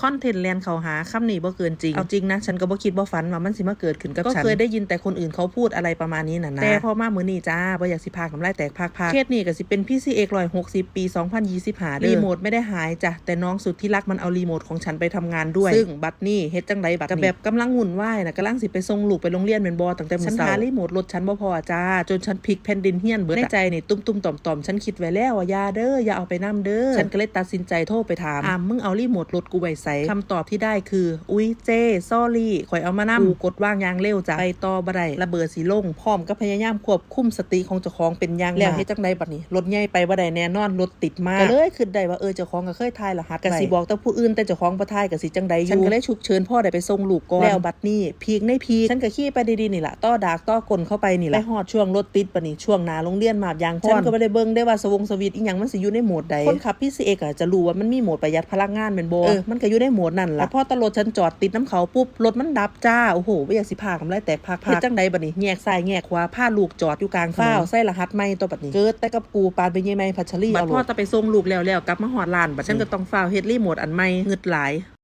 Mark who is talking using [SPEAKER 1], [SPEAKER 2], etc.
[SPEAKER 1] คอนเทนต์แลนเขาหาคำนี้บ่เกินจริง เอาจริงนะ ฉันก็บ่คิดบ่ฝันว่ามันสิมาเกิดขึ้นกับฉัน ก็เคยได้ยินแต่คนอื่นเขาพูดอะไรประมาณนี้น่ะนะ แต่พอมามื้อนี้จ้าบ่อยากสิพากน้ำลายแตกพากพากเคสนี้ก็สิเป็น PCX 160ปี2025เด้อรีโมทไม่ได้หายจ้ะแต่น้องสุดที่รักมันเอารีโมทของฉันไปทำงานด้วย ซึ่งบัดนี้เฮ็ดจังไดบัดนี้ก็แบบกำลังหุ่นวายน่ะกำลังสิไปส่งลูกไปโรงเรียนแม่นบ่ตั้งแต่มื้อเช้าฉันหารีโมทรถฉันบ่พอจ้าจนฉันพลิกแผ่นดินเฮียนเบิดในใจนี่ตุ้มๆต่อมๆฉันคิดไว้แล้วว่าอย่าเด้ออย่าเอาไปนํเด้อฉันก็เลยตัดสินใจโทรไปถามอามมึงเอารีโมทรถกูไว้ไสคำตอบที่ได้คือ อุ้ยเจซอรี่ข่อยเอามานำกูกดว่างอยางเร็วจ้ะไปต่อบ่ได้ระเบิดสิลงพร้อมกับพยายามควบคุมสติของเจ้าของเป็นอย่างมากแล้วเฮ็ดจังไดบัดนี้รถใหญ่ไปบ่ได้แน่นอนรถติดมากก็เลยคิดได้ว่าเออเจ้าของก็เคยทายรหัสไว้ก็สิบอกแต่ผู้อื่นแต่เจ้าของบ่ทายก็สิจังไดอยู่ฉันก็เลยฉุกเฉินพ่อได้ไปส่งลูกก่อนแล้วบัดนี้พีกในพีกฉันก็ขี่ไปดีๆนี่ล่ะต้อดากต้อกลเข้าไปนี่ล่ะไปฮอดช่วงรถติดบัดนี้ช่วงหน้าโรงเรียนมาบยางพรฉันก็บ่ได้เบิ่งได้ว่าสวงสวิตช์อีหยังมันสิอยู่ในโหมดใดคนขับ PCX อะจะรู้ว่ามันมีโหมดประหยัดพลังงานแม่นบ่เออมันก็อยู่ในโหมดนั่นล่ะแต่พอตำรวจฉันจอดติดน้ำเขาปุ๊บรถมันดับจ้าโอ้โหบ่อยากสิพากำไรแตกพากพากเฮ็ดจังไดบัดนี้แยกซ้ายแยกขวาพาลูกจอดอยู่กลางฟ้าวใส่รหัสใหม่ตัวบัดนี้เกิดแต่กับกูปานไปเยไหมพัชรีบัดพ่อจะไปส่งลูกแล้วแล้วกลับมาฮอดร้านบัดฉันก็ต้องฟ้าวเฮ็ดรีโมทอันใหม่งึดหลาย